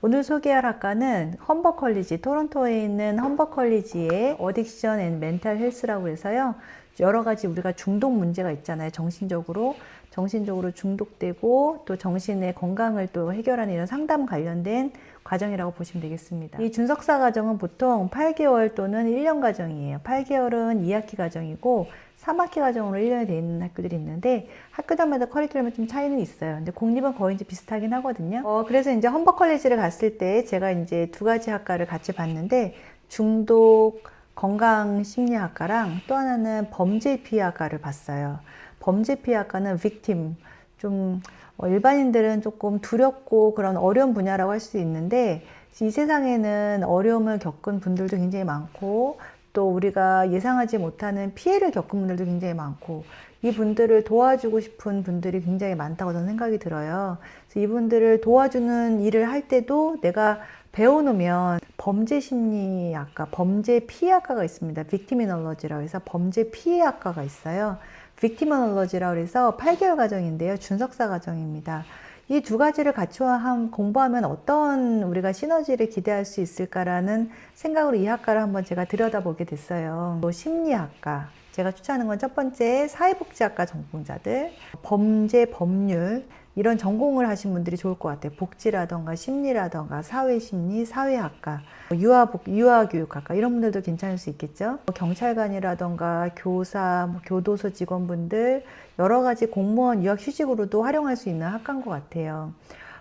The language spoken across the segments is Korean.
오늘 소개할 학과는 험버 컬리지, 토론토에 있는 험버 컬리지의 어딕션 앤 멘탈 헬스라고 해서요. 여러 가지 우리가 중독 문제가 있잖아요. 정신적으로. 정신적으로 중독되고 또 정신의 건강을 또 해결하는 이런 상담 관련된 과정이라고 보시면 되겠습니다. 이 준석사 과정은 보통 8개월 또는 1년 과정이에요. 8개월은 2학기 과정이고 3학기 과정으로 1년이 되어 있는 학교들이 있는데 학교들마다 커리큘럼이 좀 차이는 있어요. 근데 공립은 거의 이제 비슷하긴 하거든요. 어, 그래서 이제 험버 컬리지를 갔을 때 제가 이제 두 가지 학과를 같이 봤는데 중독 건강 심리학과랑 또 하나는 범죄 피해학과를 봤어요. 범죄 피해학과는 빅팀 좀 어, 일반인들은 조금 두렵고 그런 어려운 분야라고 할 수 있는데 이 세상에는 어려움을 겪은 분들도 굉장히 많고 또 우리가 예상하지 못하는 피해를 겪은 분들도 굉장히 많고 이 분들을 도와주고 싶은 분들이 굉장히 많다고 저는 생각이 들어요. 그래서 이분들을 도와주는 일을 할 때도 내가 배워놓으면 범죄 심리학과, 범죄 피해학과가 있습니다. 빅티미놀러지라고 해서 범죄 피해학과가 있어요. 빅티미놀러지라고 해서 8개월 과정인데요. 준석사 과정입니다. 이 두 가지를 같이 함- 공부하면 어떤 우리가 시너지를 기대할 수 있을까라는 생각으로 이 학과를 한번 제가 들여다보게 됐어요. 또 심리학과. 제가 추천하는 건 첫 번째 사회복지학과 전공자들, 범죄, 법률, 이런 전공을 하신 분들이 좋을 것 같아요. 복지라던가 심리라던가 사회심리, 사회학과, 유아복, 유아교육학과 이런 분들도 괜찮을 수 있겠죠. 뭐 경찰관이라던가 교사, 뭐 교도소 직원분들 여러 가지 공무원 유학 휴직으로도 활용할 수 있는 학과인 것 같아요.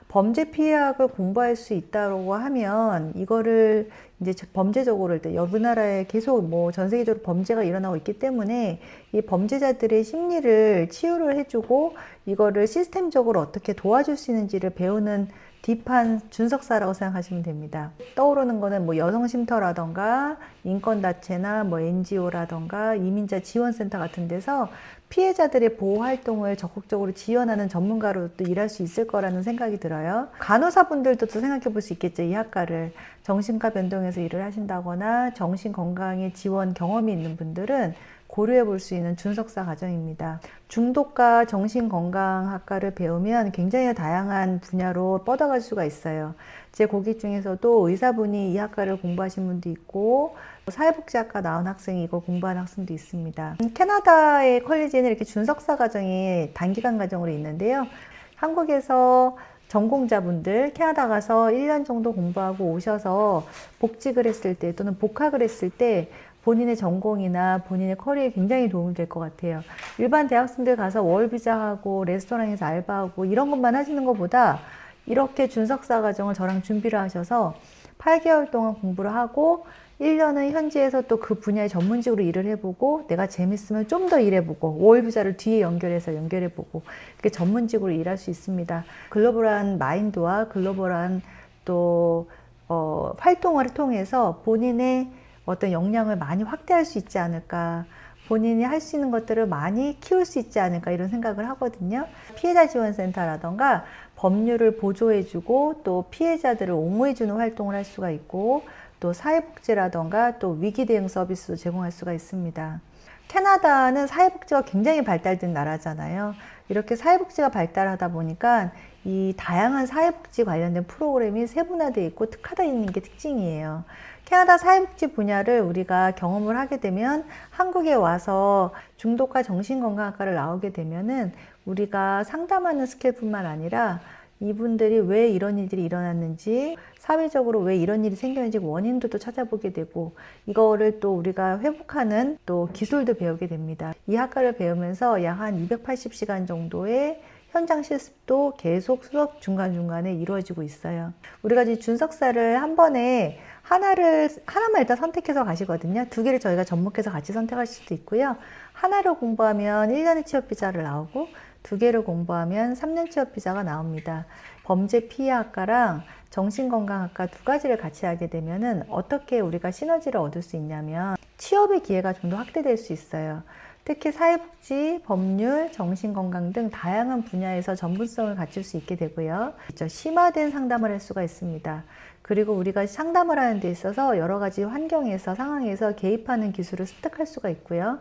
범죄 피해학을 공부할 수 있다고 하면 이거를 이제 범죄적으로 할때 우리나라에 계속 뭐 전 세계적으로 범죄가 일어나고 있기 때문에 이 범죄자들의 심리를 치유를 해주고 이거를 시스템적으로 어떻게 도와줄 수 있는지를 배우는 딥한 준석사라고 생각하시면 됩니다. 떠오르는 거는 뭐 여성 쉼터라던가 인권단체나 뭐 NGO라던가 이민자 지원센터 같은 데서 피해자들의 보호 활동을 적극적으로 지원하는 전문가로 또 일할 수 있을 거라는 생각이 들어요. 간호사분들도 또 생각해 볼 수 있겠죠. 이 학과를 정신과 변동에 서 일을 하신다거나 정신 건강에 지원 경험이 있는 분들은 고려해 볼 수 있는 준석사 과정입니다. 중독과 정신건강학과를 배우면 굉장히 다양한 분야로 뻗어갈 수가 있어요. 제 고객 중에서도 의사분이 이 학과를 공부하신 분도 있고 사회복지학과 나온 학생이 이걸 공부하는 학생도 있습니다. 캐나다의 컬리지는 이렇게 준석사 과정이 단기간 과정으로 있는데요. 한국에서 전공자분들 캐나다 가서 1년 정도 공부하고 오셔서 복직을 했을 때 또는 복학을 했을 때 본인의 전공이나 본인의 커리어에 굉장히 도움이 될 것 같아요. 일반 대학생들 가서 월비자하고 레스토랑에서 알바하고 이런 것만 하시는 것보다 이렇게 준석사 과정을 저랑 준비를 하셔서 8개월 동안 공부를 하고 1년은 현지에서 또 그 분야의 전문직으로 일을 해보고 내가 재밌으면 좀 더 일해보고 월비자를 뒤에 연결해서 연결해보고 그렇게 전문직으로 일할 수 있습니다. 글로벌한 마인드와 글로벌한 또 어, 활동을 통해서 본인의 어떤 역량을 많이 확대할 수 있지 않을까. 본인이 할 수 있는 것들을 많이 키울 수 있지 않을까 이런 생각을 하거든요. 피해자 지원센터라던가 법률을 보조해주고 또 피해자들을 옹호해주는 활동을 할 수가 있고 또 사회복지라던가 또 위기 대응 서비스도 제공할 수가 있습니다. 캐나다는 사회복지가 굉장히 발달된 나라잖아요. 이렇게 사회복지가 발달하다 보니까 이 다양한 사회복지 관련된 프로그램이 세분화되어 있고 특화되어 있는 게 특징이에요. 캐나다 사회복지 분야를 우리가 경험을 하게 되면 한국에 와서 중독과 정신건강학과를 나오게 되면은 우리가 상담하는 스킬뿐만 아니라 이분들이 왜 이런 일들이 일어났는지 사회적으로 왜 이런 일이 생겼는지 원인도 또 찾아보게 되고 이거를 또 우리가 회복하는 또 기술도 배우게 됩니다. 이 학과를 배우면서 약 한 280시간 정도의 현장 실습도 계속 수업 중간중간에 이루어지고 있어요. 우리가 이제 준석사를 한 번에 하나를, 하나만 일단 선택해서 가시거든요. 두 개를 저희가 접목해서 같이 선택할 수도 있고요. 하나를 공부하면 1년의 취업 비자를 나오고 두 개를 공부하면 3년 취업 비자가 나옵니다. 범죄 피해학과랑 정신건강학과 두 가지를 같이 하게 되면은 어떻게 우리가 시너지를 얻을 수 있냐면 취업의 기회가 좀 더 확대될 수 있어요. 특히 사회복지, 법률, 정신건강 등 다양한 분야에서 전문성을 갖출 수 있게 되고요. 심화된 상담을 할 수가 있습니다. 그리고 우리가 상담을 하는 데 있어서 여러 가지 환경에서 상황에서 개입하는 기술을 습득할 수가 있고요.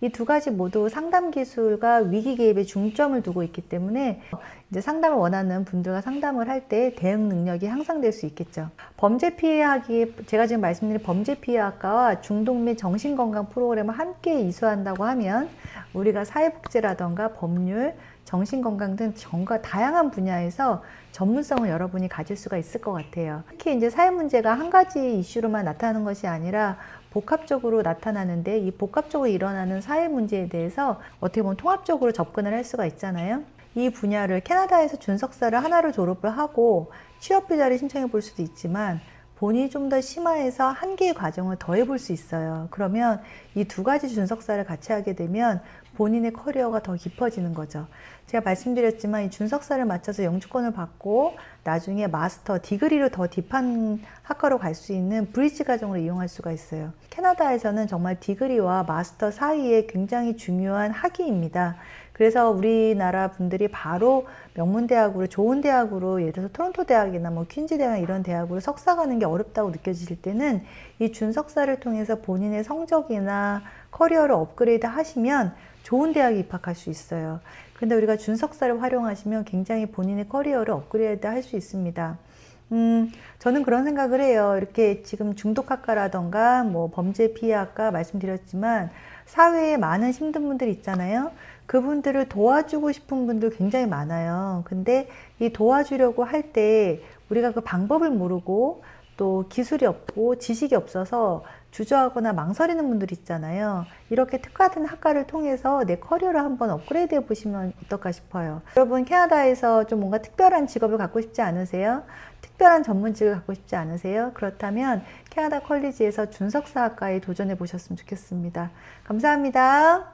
이 두 가지 모두 상담 기술과 위기 개입에 중점을 두고 있기 때문에 이제 상담을 원하는 분들과 상담을 할 때 대응 능력이 향상될 수 있겠죠. 범죄 피해학이 제가 지금 말씀드린 범죄 피해학과와 중독 및 정신건강 프로그램을 함께 이수한다고 하면 우리가 사회복지라던가 법률, 정신건강 등 전과 다양한 분야에서 전문성을 여러분이 가질 수가 있을 것 같아요. 특히 이제 사회 문제가 한 가지 이슈로만 나타나는 것이 아니라 복합적으로 나타나는데 이 복합적으로 일어나는 사회 문제에 대해서 어떻게 보면 통합적으로 접근을 할 수가 있잖아요. 이 분야를 캐나다에서 준석사를 하나로 졸업을 하고 취업 비자를 신청해 볼 수도 있지만 본인이 좀 더 심화해서 한 개의 과정을 더 해 볼 수 있어요. 그러면 이 두 가지 준석사를 같이 하게 되면 본인의 커리어가 더 깊어지는 거죠. 제가 말씀드렸지만 이 준석사를 마쳐서 영주권을 받고 나중에 마스터, 디그리로 더 딥한 학과로 갈 수 있는 브리지 과정을 이용할 수가 있어요. 캐나다에서는 정말 디그리와 마스터 사이에 굉장히 중요한 학위입니다. 그래서 우리나라 분들이 바로 명문 대학으로 좋은 대학으로 예를 들어서 토론토 대학이나 뭐 퀸즈 대학 이런 대학으로 석사 가는 게 어렵다고 느껴지실 때는 이 준석사를 통해서 본인의 성적이나 커리어를 업그레이드 하시면 좋은 대학에 입학할 수 있어요. 근데 우리가 준석사를 활용하시면 굉장히 본인의 커리어를 업그레이드 할 수 있습니다. 음, 저는 그런 생각을 해요. 이렇게 지금 중독학과라던가 뭐 범죄 피해학과 말씀드렸지만 사회에 많은 힘든 분들 있잖아요. 그분들을 도와주고 싶은 분들 굉장히 많아요. 근데 이 도와주려고 할 때 우리가 그 방법을 모르고 또 기술이 없고 지식이 없어서 주저하거나 망설이는 분들 있잖아요. 이렇게 특화된 학과를 통해서 내 커리어를 한번 업그레이드 해 보시면 어떨까 싶어요. 여러분 캐나다에서 좀 뭔가 특별한 직업을 갖고 싶지 않으세요? 특별한 전문직을 갖고 싶지 않으세요? 그렇다면 캐나다 컬리지에서 준석사 학과에 도전해 보셨으면 좋겠습니다. 감사합니다.